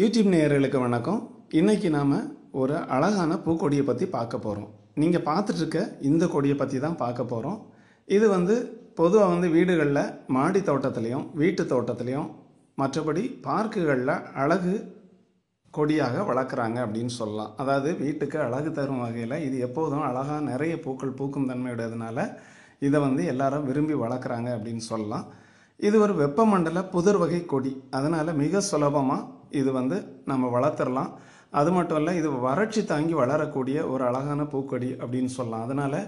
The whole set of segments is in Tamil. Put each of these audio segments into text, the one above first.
யூடியூப் நேயர்களுக்கு வணக்கம். இன்னைக்கு நாம் ஒரு அழகான பூக்கொடியை பற்றி பார்க்க போகிறோம் நீங்கள் பார்த்துட்ருக்க இந்த கொடியை பற்றி தான் பார்க்க போகிறோம் இது வந்து பொதுவாக வந்து வீடுகளில் மாடி தோட்டத்துலேயும் வீட்டு தோட்டத்துலேயும் மற்றபடி பார்க்குகளில் அழகு கொடியாக வளர்க்குறாங்க அப்படின்னு சொல்லலாம். அதாவது வீட்டுக்கு அழகு தரும் வகையில் இது எப்போதும் அழகாக நிறைய பூக்கள் பூக்கும் தன்மையுடையதுனால இதை வந்து எல்லாரும் விரும்பி வளர்க்குறாங்க அப்படின்னு சொல்லலாம். இது ஒரு வெப்பமண்டல புதர் வகை கொடி. அதனால் மிக சுலபமாக இது வந்து நம்ம வளர்த்துடலாம் அது மட்டும் இல்லை இது வறட்சி தாங்கி வளரக்கூடிய ஒரு அழகான பூக்கொடி அப்படின்னு சொல்லலாம். அதனால்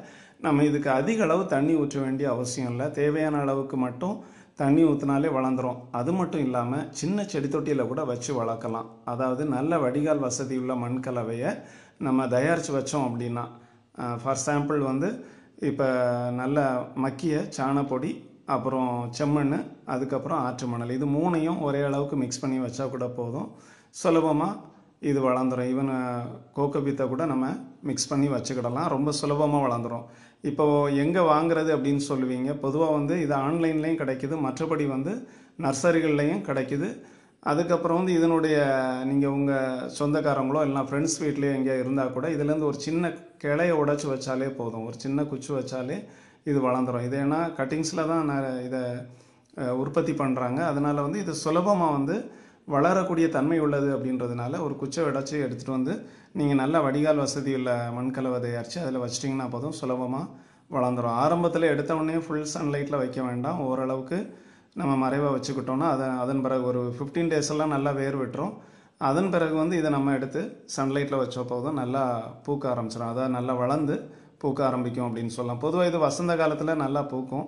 நம்ம இதுக்கு அதிக அளவு தண்ணி ஊற்ற வேண்டிய அவசியம் இல்லை. தேவையான அளவுக்கு மட்டும் தண்ணி ஊற்றினாலே வளர்ந்துரும். அது மட்டும் இல்லாமல் சின்ன செடி தொட்டியில் கூட வச்சு வளர்க்கலாம். அதாவது நல்ல வடிகால் வசதி உள்ள மண் கலவையை நம்ம தயாரித்து வச்சோம் அப்படின்னா ஃபார் சாம்பிள் வந்து இப்போ நல்ல மக்கிய சாணப்பொடி அப்புறம் செம்மண் அதுக்கப்புறம் ஆற்று மணல். இது மூணையும் ஒரே அளவுக்கு மிக்ஸ் பண்ணி வச்சா கூட போதும். சுலபமாக இது வளர்ந்துடும் ஈவன் கோகோபீத்தை கூட நம்ம மிக்ஸ் பண்ணி வச்சுக்கிடலாம். ரொம்ப சுலபமாக வளர்ந்துடும் இப்போது எங்கே வாங்குறது அப்படின்னு சொல்லுவீங்க. பொதுவாக வந்து இது ஆன்லைன்லேயும் கிடைக்குது. மற்றபடி வந்து நர்சரிகள்லேயும் கிடைக்குது. அதுக்கப்புறம் வந்து இதனுடைய நீங்கள் உங்கள் சொந்தக்காரங்களோ இல்லைனா ஃப்ரெண்ட்ஸ் வீட்லேயோ எங்கேயோ இருந்தால் கூட இதுலேருந்து ஒரு சின்ன கிளையை உடைச்சி வச்சாலே போதும். ஒரு சின்ன குச்சி வச்சாலே இது வளர்ந்துடும் இது ஏன்னா கட்டிங்ஸில் தான் நான் இதை உற்பத்தி பண்ணுறாங்க அதனால் வந்து இது சுலபமாக வந்து வளரக்கூடிய தன்மை உள்ளது அப்படின்றதுனால ஒரு குச்சை உடைச்சி எடுத்துகிட்டு வந்து நீங்கள் நல்ல வடிகால் வசதி உள்ள மண்கலவை தயாரித்து அதில் வச்சிட்டிங்கன்னா போதும் சுலபமாக வளர்ந்துடும் ஆரம்பத்தில் எடுத்த உடனே ஃபுல் சன்லைட்டில் வைக்க வேண்டாம். ஓரளவுக்கு நம்ம மறைவாக வச்சுக்கிட்டோம்னா அதை அதன் பிறகு ஒரு ஃபிஃப்டீன் டேஸ் எல்லாம் நல்லா வேர் விட்டுரும். அதன் பிறகு வந்து இதை நம்ம எடுத்து சன்லைட்டில் வச்ச போதும் நல்லா பூக்க ஆரம்பிச்சிடும் அதாவது நல்லா வளர்ந்து பூக்க ஆரம்பிக்கும் அப்படின்னு சொல்லலாம். பொதுவாக இது வசந்த காலத்தில் நல்லா பூக்கும்.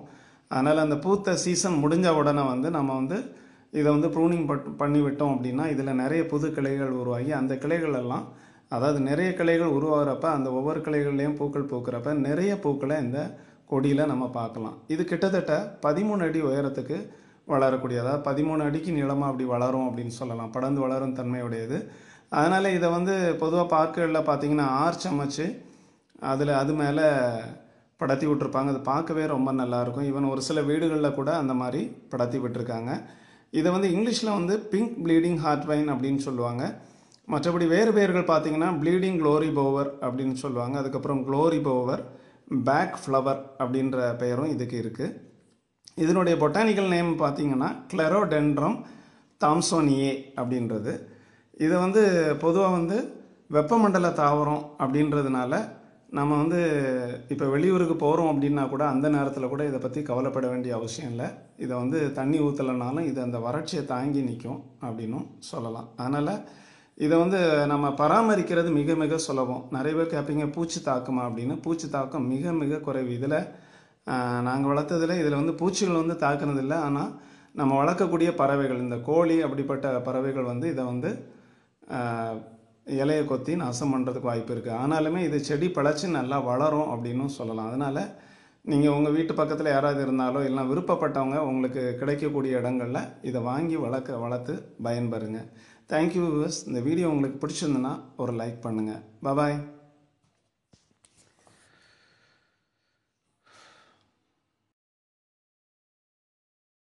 அதனால் அந்த பூத்த சீசன் முடிஞ்ச உடனே வந்து நம்ம வந்து இதை வந்து ப்ரூனிங் பண்ணி விட்டோம் அப்படின்னா இதில் நிறைய புது கிளைகள் உருவாகி அந்த கிளைகள் எல்லாம் அதாவது நிறைய கிளைகள் உருவாகிறப்ப அந்த ஒவ்வொரு கிளைகள்லேயும் பூக்கள் பூக்கிறப்ப நிறைய பூக்களை இந்த கொடியில் நம்ம பார்க்கலாம். இது கிட்டத்தட்ட பதிமூணு அடி உயரத்துக்கு வளரக்கூடிய அதாவது பதிமூணு அடிக்கு நீளமாக அப்படி வளரும் அப்படின்னு சொல்லலாம். படர்ந்து வளரும் தன்மையுடையது. அதனால் இதை வந்து பொதுவாக பார்க்குகளில் பார்த்தீங்கன்னா ஆர்ச் அமைச்சு அதில் அது மேலே படத்தி விட்டுருப்பாங்க. அது பார்க்கவே ரொம்ப நல்லாயிருக்கும் ஈவன் ஒரு சில வீடுகளில் கூட அந்த மாதிரி படத்தி விட்டுருக்காங்க. இதை வந்து இங்கிலீஷில் வந்து பிங்க் ப்ளீடிங் ஹார்ட் வைன் அப்படின்னு சொல்லுவாங்க. மற்றபடி வேறு பெயர்கள் பார்த்தீங்கன்னா ப்ளீடிங் க்ளோரி போவர் அப்படின்னு சொல்லுவாங்க. அதுக்கப்புறம் க்ளோரி போவர் பேக் ஃப்ளவர் அப்படின்ற பெயரும் இதுக்கு இருக்குது இதனுடைய பொட்டானிக்கல் நேம் பார்த்தீங்கன்னா கிளரோடென்ட்ரம் தாம்சோனியே அப்படின்றது. இது வந்து பொதுவாக வந்து வெப்பமண்டல தாவரம் அப்படின்றதுனால நம்ம வந்து இப்போ வெளியூருக்கு போகிறோம் அப்படின்னா கூட அந்த நேரத்தில் கூட இதை பற்றி கவலைப்பட வேண்டிய அவசியம் இல்லை. இதை வந்து தண்ணி ஊற்றலைனாலும் இது அந்த வறட்சியை தாங்கி நிற்கும் அப்படின்னும் சொல்லலாம். அதனால் இதை வந்து நம்ம பராமரிக்கிறது மிக மிக சுலபம். நிறைய பேர் கேட்பீங்க பூச்சி தாக்குமா அப்படின்னு. பூச்சி தாக்கம் மிக மிக குறைவு. இதில் நாங்கள் வளர்த்ததில் இதில் வந்து பூச்சிகள் வந்து தாக்குனதில்ல. ஆனால் நம்ம வளர்க்கக்கூடிய பறவைகள் இந்த கோழி அப்படிப்பட்ட பறவைகள் வந்து இதை வந்து இலையை கொத்தி நாசம் பண்ணுறதுக்கு வாய்ப்பு இருக்குது ஆனாலுமே இது செடி பழச்சி நல்லா வளரும் அப்படின்னும் சொல்லலாம். அதனால் நீங்கள் உங்கள் வீட்டு பக்கத்தில் யாராவது இருந்தாலோ இல்லை விருப்பப்பட்டவங்க உங்களுக்கு கிடைக்கக்கூடிய இடங்களில் இதை வாங்கி வளர்க்க வளர்த்து பயன்பெறுங்க. தேங்க்யூ வியூவர்ஸ் இந்த வீடியோ உங்களுக்கு பிடிச்சிருந்துன்னா ஒரு லைக் பண்ணுங்கள் பபாய்